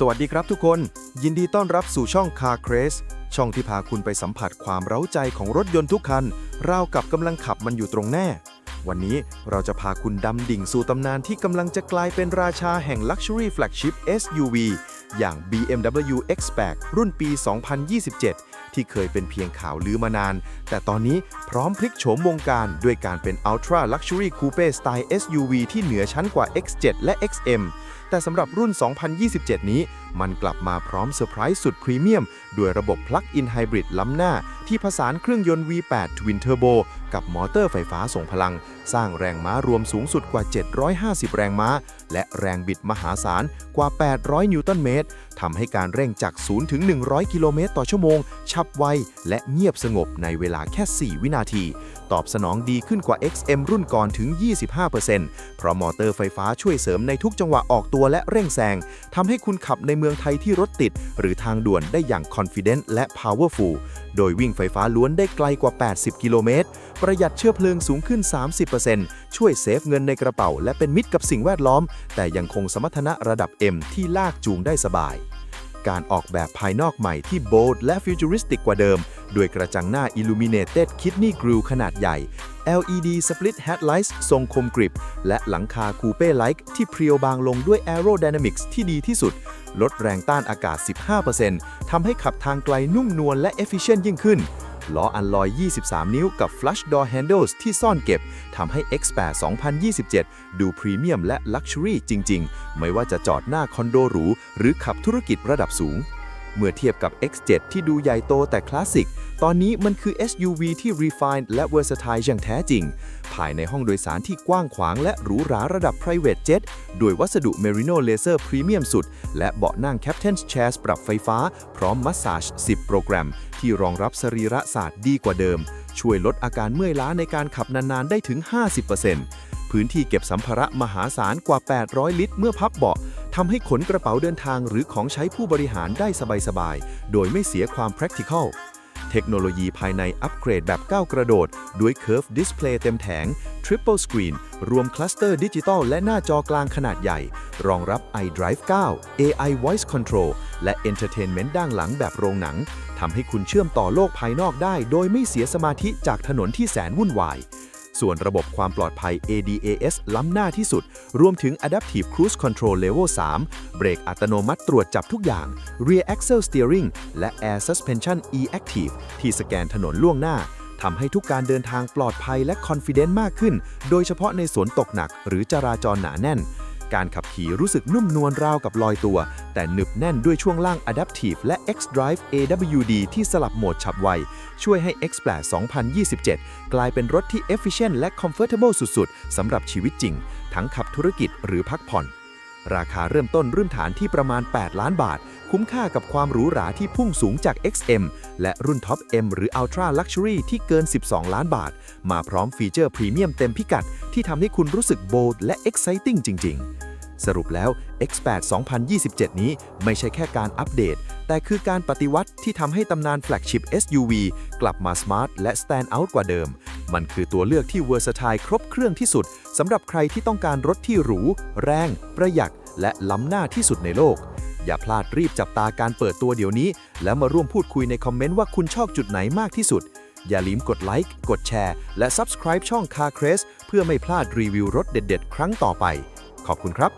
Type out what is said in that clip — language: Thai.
สวัสดีครับทุกคน ยินดีต้อนรับสู่ช่อง Car Craze ช่องที่พาคุณไปสัมผัสความเร้าใจของรถยนต์ทุกคัน ราวกับกำลังขับมันอยู่ตรงแน่ วันนี้เราจะพาคุณดำดิ่งสู่ตำนานที่กำลังจะกลายเป็นราชาแห่ง Luxury Flagship SUV อย่าง BMW X8 รุ่นปี 2027 ที่เคยเป็นเพียงข่าวลือมานาน แต่ตอนนี้พร้อมพลิกโฉมวงการด้วยการเป็น Ultra Luxury Coupe สไตล์ SUV ที่เหนือชั้นกว่า X7 และ XM แต่สำหรับรุ่น 2027 นี้ มันกลับมาพร้อมเซอร์ไพรส์สุดพรีเมียม ด้วยระบบ Plug-in Hybrid ล้ำหน้า ที่ผสานเครื่องยนต์ V8 Twin Turbo กับมอเตอร์ไฟฟ้าส่งพลัง สร้างแรงม้ารวมสูงสุดกว่า 750 แรงม้า และแรงบิดมหาศาลกว่า 800 นิวตันเมตรทำให้การเร่งจาก 0 ถึง 100 กิโลเมตรต่อชั่วโมง ฉับไว และเงียบสงบในเวลาแค่ 4 วินาที ตอบสนองดีขึ้นกว่า XM รุ่นก่อนถึง 25%เพราะมอเตอร์ไฟฟ้าช่วยเสริมในทุกจังหวะออกตัวและเร่งแซงทำให้คุณขับในเมืองไทยที่รถติด หรือทางด่วนได้อย่าง confident และ powerful โดยวิ่งไฟฟ้าล้วนได้ไกลกว่า 80 กิโลเมตร ประหยัดเชื้อเพลิงสูงขึ้น 30%ช่วยเซฟเงินในกระเป๋า และเป็นมิตรกับสิ่งแวดล้อม แต่ยังคงสมรรถนะระดับ M ที่ลากจูงได้สบาย การออกแบบภายนอกใหม่ที่ bold และ futuristic กว่าเดิม ด้วยกระจังหน้า illuminated kidney grille ขนาดใหญ่ LED split headlights ทรงคมกริบ และหลังคาคูเป้ไลท์ที่เพรียวบางลงด้วย aerodynamics ที่ดีที่สุด ลดแรงต้านอากาศ 15%ทำให้ขับทางไกลนุ่มนวลและ efficient ยิ่งขึ้น ล้ออัลลอย 23 นิ้วกับ flush door handles ที่ซ่อนเก็บ ทำให้ X8 2027 ดูพรีเมียมและ Luxury จริง ๆ ไม่ว่าจะจอดหน้าคอนโดหรูหรือขับธุรกิจระดับสูง เมื่อเทียบกับ X7 ที่ดูใหญ่โตแต่คลาสสิก ตอนนี้มันคือ SUV ที่ refined และ versatile อย่างแท้จริง ภายในห้องโดยสารที่กว้างขวางและหรูหราระดับ private jet ด้วยวัสดุ Merino Laser Premium สุด และเบาะนั่ง Captain's Chair ปรับไฟฟ้า พร้อมมัสซาจ10 โปรแกรม ที่รองรับสรีระศาสตร์ดีกว่าเดิม ช่วยลดอาการเมื่อยล้าในการขับนาน ๆ ได้ถึง 50%พื้นที่เก็บสัมภาระมหาศาลกว่า 800 ลิตร เมื่อพับเบาะ ทำให้ขนกระเป๋าเดินทางหรือของใช้ผู้บริหารได้สบายๆ โดยไม่เสียความ practical เทคโนโลยีภายในอัปเกรดแบบก้าวกระโดด ด้วย Curve Display เต็มแผง Triple Screen รวมคลัสเตอร์ดิจิตอลและหน้าจอกลางขนาดใหญ่ รองรับ iDrive 9 AI Voice Control และ Entertainment ด้านหลังแบบโรงหนัง ทำให้คุณเชื่อมต่อโลกภายนอกได้ โดยไม่เสียสมาธิจากถนนที่แสนวุ่นวาย ส่วนระบบความปลอดภัย ADAS ล้ำหน้าที่สุด รวมถึง Adaptive Cruise Control Level 3 เบรกอัตโนมัติตรวจจับทุกอย่าง Rear Axle Steering และ Air Suspension E-Active ที่สแกนถนนล่วงหน้าทำให้ทุกการเดินทางปลอดภัยและ confident มากขึ้น โดยเฉพาะในสวนตกหนักหรือจราจรหนาแน่น การขับขี่รู้สึกนุ่มนวลราวกับลอยตัว แต่หนึบแน่นด้วยช่วงล่าง Adaptive และ X-Drive AWD ที่สลับโหมดฉับไว ช่วยให้ X8 2027 กลายเป็นรถที่ efficient และ comfortable สุด ๆสำหรับชีวิตจริง ทั้งขับธุรกิจหรือพักผ่อน ราคาเริ่มต้นรุ่นฐานที่ประมาณ 8 ล้านบาท คุ้มค่ากับความหรูหราที่พุ่งสูงจาก XM และรุ่น Top M หรือ Ultra Luxury ที่เกิน 12 ล้านบาท มาพร้อมฟีเจอร์พรีเมียมเต็มพิกัด ที่ทำให้คุณรู้สึก bold และ exciting จริง ๆสรุปแล้ว X8 2027 นี้ไม่ใช่แค่การอัปเดต แต่คือการปฏิวัติที่ทำให้ตำนานแฟลกชิพ SUV กลับมาสมาร์ทและ stand out กว่าเดิม มันคือตัวเลือกที่ versatile ครบเครื่องที่สุดสำหรับใครที่ต้องการรถที่หรู แรง ประหยัด และล้ำหน้าที่สุดในโลก อย่าพลาดรีบจับตาการเปิดตัวเดี๋ยวนี้ แล้วมาร่วมพูดคุยในคอมเมนต์ว่าคุณชอบจุดไหนมากที่สุด อย่าลืมกดไลค์กดแชร์ และ Subscribe ช่อง Car Craze เพื่อไม่พลาดรีวิวรถเด็ด ๆ ครั้งต่อไป ขอบคุณครับ